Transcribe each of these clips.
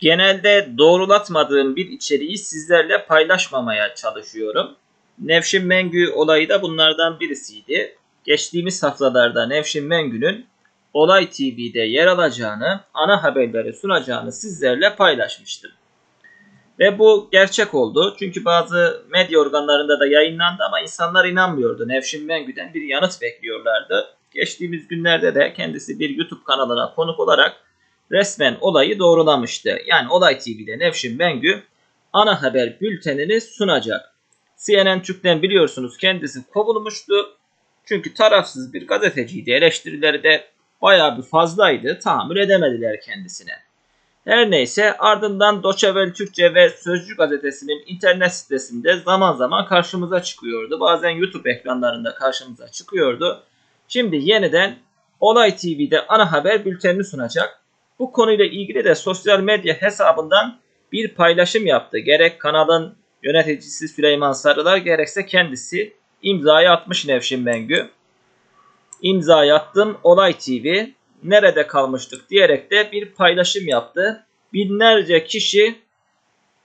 Genelde doğrulatmadığım bir içeriği sizlerle paylaşmamaya çalışıyorum. Nevşin Mengü olayı da bunlardan birisiydi. Geçtiğimiz haftalarda Nevşin Mengü'nün Olay TV'de yer alacağını, ana haberleri sunacağını sizlerle paylaşmıştım. Ve bu gerçek oldu. Çünkü bazı medya organlarında da yayınlandı ama insanlar inanmıyordu. Nevşin Mengü'den bir yanıt bekliyorlardı. Geçtiğimiz günlerde de kendisi bir YouTube kanalına konuk olarak resmen olayı doğrulamıştı. Yani Olay TV'de Nevşin Mengü ana haber bültenini sunacak. CNN Türk'ten biliyorsunuz kendisi kovulmuştu. Çünkü tarafsız bir gazeteciydi. Eleştirileri de bayağı bir fazlaydı. Tahammül edemediler kendisine. Her neyse ardından Doçevel Türkçe ve Sözcü gazetesinin internet sitesinde zaman zaman karşımıza çıkıyordu. Bazen YouTube ekranlarında karşımıza çıkıyordu. Şimdi yeniden Olay TV'de ana haber bültenini sunacak. Bu konuyla ilgili de sosyal medya hesabından bir paylaşım yaptı. Gerek kanalın yöneticisi Süleyman Sarılar gerekse kendisi imzayı atmış Nevşin Mengü. İmzayı attım Olay TV nerede kalmıştık diyerek de bir paylaşım yaptı. Binlerce kişi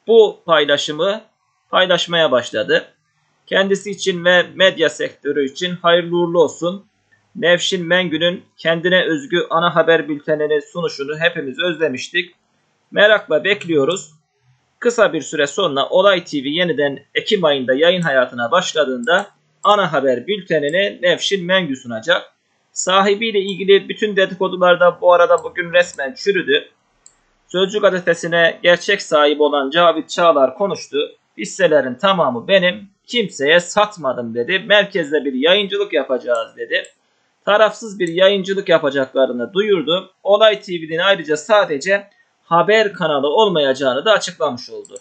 bu paylaşımı paylaşmaya başladı. Kendisi için ve medya sektörü için hayırlı uğurlu olsun. Nevşin Mengü'nün kendine özgü ana haber bültenini sunuşunu hepimiz özlemiştik. Merakla bekliyoruz. Kısa bir süre sonra Olay TV yeniden Ekim ayında yayın hayatına başladığında ana haber bültenini Nevşin Mengü sunacak. Sahibiyle ilgili bütün dedikodular da bu arada bugün resmen çürüdü. Sözcü gazetesine gerçek sahibi olan Cavit Çağlar konuştu. Hisselerin tamamı benim, kimseye satmadım dedi. Merkezde bir yayıncılık yapacağız dedi. Tarafsız bir yayıncılık yapacaklarını duyurdu. Olay TV'nin ayrıca sadece haber kanalı olmayacağını da açıklamış oldu.